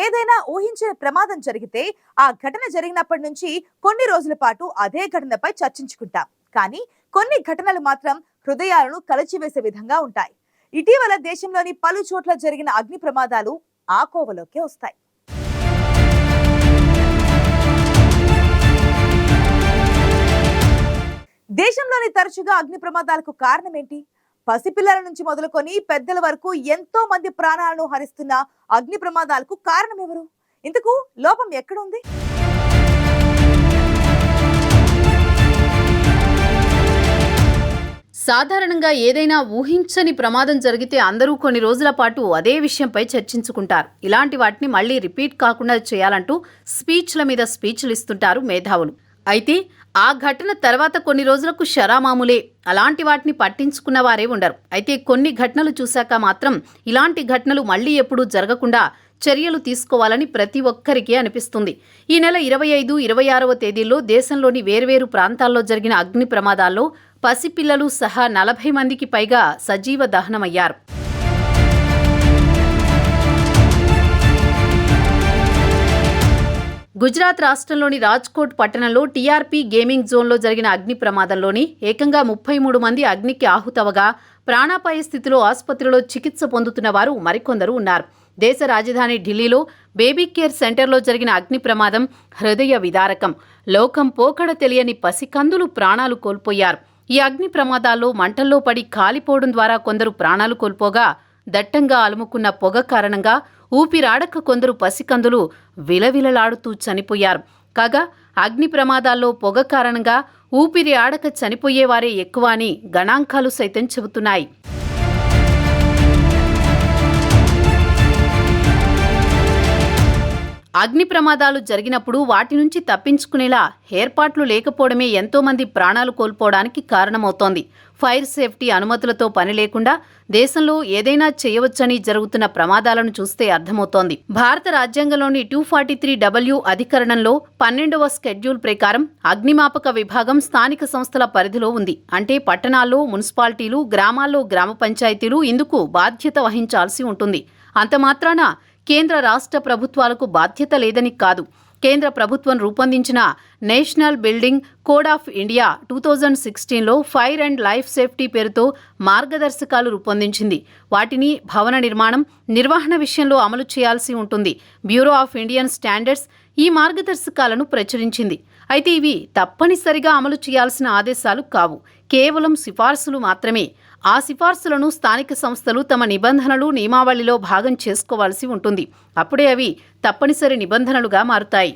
ఏదైనా ఊహించని ప్రమాదం జరిగితే ఆ ఘటన జరిగినప్పటి నుంచి కొన్ని రోజుల పాటు అదే ఘటనపై చర్చించుకుంటాం. కానీ కొన్ని ఘటనలు మాత్రం హృదయాలను కలచివేసే విధంగా ఉంటాయి. ఇటీవల దేశంలోని పలు చోట్ల జరిగిన అగ్ని ప్రమాదాలు ఆ కోవలోకే వస్తాయి. దేశంలోని తరచుగా అగ్ని ప్రమాదాలకు కారణం పసిపిల్లల నుంచి మొదలుకొని పెద్దల వరకు ఎంతో మంది ప్రాణాలను హరిస్తున్న అగ్ని ప్రమాదాలకు కారణం ఎవరు? ఇంతకు లోపం ఎక్కడుంది? సాధారణంగా ఏదైనా ఊహించని ప్రమాదం జరిగితే అందరూ కొన్ని రోజుల పాటు అదే విషయంపై చర్చించుకుంటారు. ఇలాంటి వాటిని మళ్ళీ రిపీట్ కాకుండా చేయాలంటూ స్పీచ్ల మీద స్పీచ్లు ఇస్తుంటారు మేధావులు. అయితే ఆ ఘటన తర్వాత కొన్ని రోజులకు శరామాములే. అలాంటి వాటిని పట్టించుకున్న వారే ఉండరు. అయితే కొన్ని ఘటనలు చూశాక మాత్రం ఇలాంటి ఘటనలు మళ్ళీ ఎప్పుడూ జరగకుండా చర్యలు తీసుకోవాలని ప్రతి ఒక్కరికి అనిపిస్తుంది. ఈ నెల ఇరవై ఐదు ఇరవై ఆరవ తేదీల్లో దేశంలోని వేర్వేరు ప్రాంతాల్లో జరిగిన అగ్ని ప్రమాదాల్లో పసిపిల్లలు సహా నలభై మందికి పైగా సజీవ దహనమయ్యారు. గుజరాత్ రాష్ట్రంలోని రాజ్కోట్ పట్టణంలో టీఆర్పీ గేమింగ్ జోన్లో జరిగిన అగ్ని ప్రమాదంలోని ఏకంగా ముప్పై మూడు మంది అగ్నికి ఆహుతవగా ప్రాణాపాయ స్థితిలో ఆసుపత్రిలో చికిత్స పొందుతున్న వారు మరికొందరు ఉన్నారు. దేశ రాజధాని ఢిల్లీలో బేబీ కేర్ సెంటర్లో జరిగిన అగ్ని ప్రమాదం హృదయ విదారకం. లోకం పోకడ తెలియని పసికందులు ప్రాణాలు కోల్పోయారు. ఈ అగ్ని ప్రమాదాల్లో మంటల్లో పడి కాలిపోవడం ద్వారా కొందరు ప్రాణాలు కోల్పోగా దట్టంగా అలుముకున్న పొగ కారణంగా ఊపిరాడక కొందరు పసికందులు విలవిలలాడుతూ చనిపోయారు. కాగా అగ్ని ప్రమాదాల్లో పొగ కారణంగా ఊపిరి ఆడక చనిపోయేవారే ఎక్కువ అని గణాంకాలు సైతం చెబుతున్నాయి. అగ్ని ప్రమాదాలు జరిగినప్పుడు వాటి నుంచి తప్పించుకునేలా ఏర్పాట్లు లేకపోవడమే ఎంతోమంది ప్రాణాలు కోల్పోవడానికి కారణమవుతోంది. ఫైర్ సేఫ్టీ అనుమతులతో పని లేకుండా దేశంలో ఏదైనా చేయవచ్చని జరుగుతున్న ప్రమాదాలను చూస్తే అర్థమవుతోంది. భారత రాజ్యాంగంలోని టూ ఫార్టీ త్రీ డబ్ల్యూ అధికరణంలో పన్నెండవ స్కెడ్యూల్ ప్రకారం అగ్నిమాపక విభాగం స్థానిక సంస్థల పరిధిలో ఉంది. అంటే పట్టణాల్లో మున్సిపాలిటీలు గ్రామాల్లో గ్రామ పంచాయతీలు ఇందుకు బాధ్యత వహించాల్సి ఉంటుంది. అంత మాత్రాన కేంద్ర రాష్ట్ర ప్రభుత్వాలకు బాధ్యత లేదని కాదు. కేంద్ర ప్రభుత్వం రూపొందించిన national building code of India two thousand సిక్స్టీన్లో ఫైర్ అండ్ లైఫ్ సేఫ్టీ పేరుతో మార్గదర్శకాలు రూపొందించింది. వాటిని భవన నిర్మాణం నిర్వహణ విషయంలో అమలు చేయాల్సి ఉంటుంది. బ్యూరో ఆఫ్ ఇండియన్ స్టాండర్డ్స్ ఈ మార్గదర్శకాలను ప్రచురించింది. అయితే ఇవి తప్పనిసరిగా అమలు చేయాల్సిన ఆదేశాలు కావు. కేవలం సిఫార్సులు మాత్రమే. ఆ సిఫార్సులను స్థానిక సంస్థలు తమ నిబంధనలు నియమావళిలో భాగం చేసుకోవాల్సి ఉంటుంది. అప్పుడే అవి తప్పనిసరి నిబంధనలుగా మారుతాయి.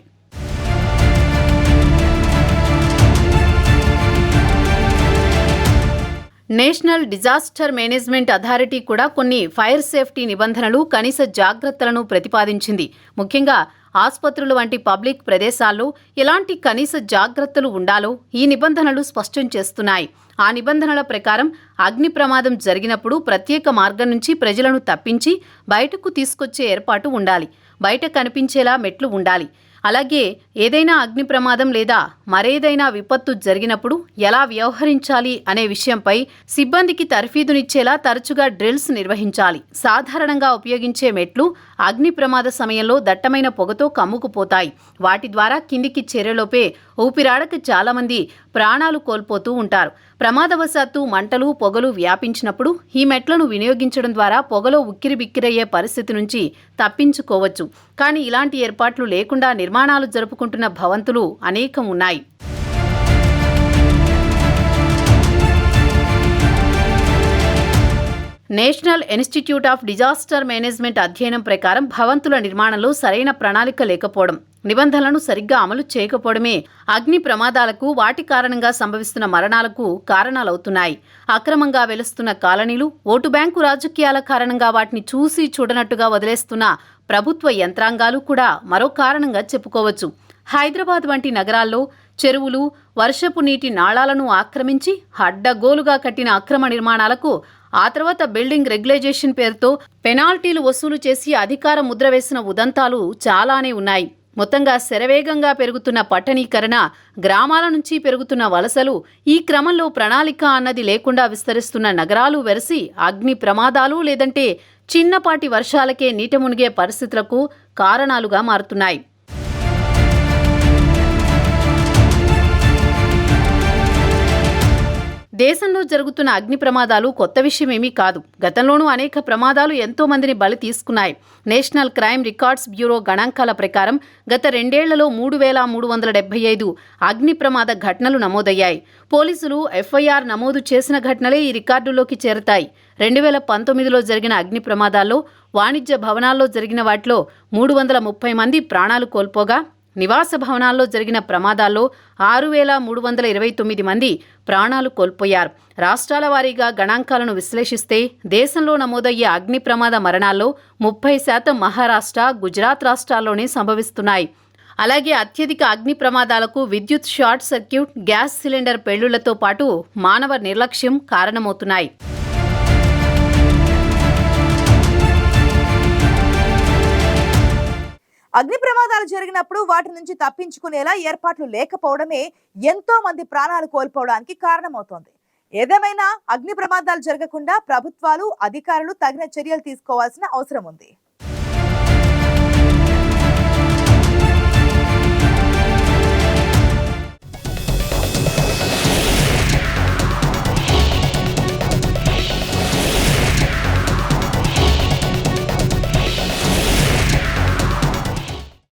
నేషనల్ డిజాస్టర్ మేనేజ్మెంట్ అథారిటీ కూడా కొన్ని ఫైర్ సేఫ్టీ నిబంధనలు కనీస జాగ్రత్తలను ప్రతిపాదించింది. ముఖ్యంగా ఆసుపత్రులు వంటి పబ్లిక్ ప్రదేశాల్లో ఎలాంటి కనీస జాగ్రత్తలు ఉండాలో ఈ నిబంధనలు స్పష్టం చేస్తున్నాయి. ఆ నిబంధనల ప్రకారం అగ్ని ప్రమాదం జరిగినప్పుడు ప్రత్యేక మార్గం నుంచి ప్రజలను తప్పించి బయటకు తీసుకొచ్చే ఏర్పాటు ఉండాలి. బయట కనిపించేలా మెట్లు ఉండాలి. అలాగే ఏదైనా అగ్ని ప్రమాదం లేదా మరేదైనా విపత్తు జరిగినప్పుడు ఎలా వ్యవహరించాలి అనే విషయంపై సిబ్బందికి తర్ఫీదునిచ్చేలా తరచుగా డ్రిల్స్ నిర్వహించాలి. సాధారణంగా ఉపయోగించే మెట్లు అగ్ని ప్రమాద సమయంలో దట్టమైన పొగతో కమ్ముకుపోతాయి. వాటి ద్వారా కిందికి చేరేలోపే ఊపిరాడక చాలామంది ప్రాణాలు కోల్పోతూ ఉంటారు. ప్రమాదవశాత్తు మంటలు పొగలు వ్యాపించినప్పుడు ఈ మెట్లను వినియోగించడం ద్వారా పొగలో ఉక్కిరిబిక్కిరయ్యే పరిస్థితి నుంచి తప్పించుకోవచ్చు. కానీ ఇలాంటి ఏర్పాట్లు లేకుండా నిర్మాణాలు జరుపుకుంటున్న భవంతులు అనేకం ఉన్నాయి. National institute of disaster management అధ్యయనం ప్రకారం భవంతుల నిర్మాణంలో సరైన ప్రణాళిక లేకపోవడం నిబంధనలను సరిగ్గా అమలు చేయకపోవడమే అగ్ని ప్రమాదాలకు వాటి కారణంగా సంభవిస్తున్న మరణాలకు కారణాలవుతున్నాయి. అక్రమంగా వెలుస్తున్న కాలనీలు ఓటు బ్యాంకు రాజకీయాల కారణంగా వాటిని చూసి చూడనట్టుగా వదిలేస్తున్న ప్రభుత్వ యంత్రాంగాలు కూడా మరో కారణంగా చెప్పుకోవచ్చు. హైదరాబాద్ వంటి నగరాల్లో చెరువులు వర్షపు నీటి నాళాలను ఆక్రమించి అడ్డగోలుగా కట్టిన అక్రమ నిర్మాణాలకు ఆ తర్వాత బిల్డింగ్ రెగ్యులైజేషన్ పేరుతో పెనాల్టీలు వసూలు చేసి అధికార ముద్ర వేసిన ఉదంతాలు చాలానే ఉన్నాయి. మొత్తంగా శరవేగంగా పెరుగుతున్న పట్టణీకరణ గ్రామాల నుంచి పెరుగుతున్న వలసలు ఈ క్రమంలో ప్రణాళిక అన్నది లేకుండా విస్తరిస్తున్న నగరాలు వెరసి అగ్ని ప్రమాదాలు లేదంటే చిన్నపాటి వర్షాలకే నీట మునిగే పరిస్థితులకు కారణాలుగా మారుతున్నాయి. దేశంలో జరుగుతున్న అగ్ని ప్రమాదాలు కొత్త విషయమేమీ కాదు. గతంలోనూ అనేక ప్రమాదాలు ఎంతో మందిని బలి తీసుకున్నాయి. నేషనల్ క్రైమ్ రికార్డ్స్ బ్యూరో గణాంకాల ప్రకారం గత రెండేళ్ళలో మూడు వేల మూడు వందల డెబ్బై ఐదు అగ్ని ప్రమాద ఘటనలు నమోదయ్యాయి. పోలీసులు ఎఫ్ఐఆర్ నమోదు చేసిన ఘటనలే ఈ రికార్డులోకి చేరతాయి. రెండు వేల పంతొమ్మిదిలో జరిగిన అగ్ని ప్రమాదాల్లో వాణిజ్య భవనాల్లో జరిగిన వాటిలో మూడు వందల ముప్పై మంది ప్రాణాలు కోల్పోగా నివాస భవనాల్లో జరిగిన ప్రమాదాల్లో ఆరు వేల మూడు వందల ఇరవై తొమ్మిది మంది ప్రాణాలు కోల్పోయారు. రాష్ట్రాల వారీగా గణాంకాలను విశ్లేషిస్తే దేశంలో నమోదయ్యే అగ్ని ప్రమాద మరణాల్లో ముప్పై శాతం మహారాష్ట్ర గుజరాత్ రాష్ట్రాల్లోనే సంభవిస్తున్నాయి. అలాగే అత్యధిక అగ్ని ప్రమాదాలకు విద్యుత్ షార్ట్ సర్క్యూట్ గ్యాస్ సిలిండర్ పెళ్ళులతో పాటు మానవ నిర్లక్ష్యం కారణమవుతున్నాయి. అగ్ని ప్రమాదాలు జరిగినప్పుడు వాటి నుంచి తప్పించుకునేలా ఏర్పాట్లు లేకపోవడమే ఎంతో మంది ప్రాణాలు కోల్పోవడానికి కారణమవుతోంది. ఏదేమైనా అగ్ని ప్రమాదాలు జరగకుండా ప్రభుత్వాలు అధికారులు తగిన చర్యలు తీసుకోవాల్సిన అవసరం ఉంది.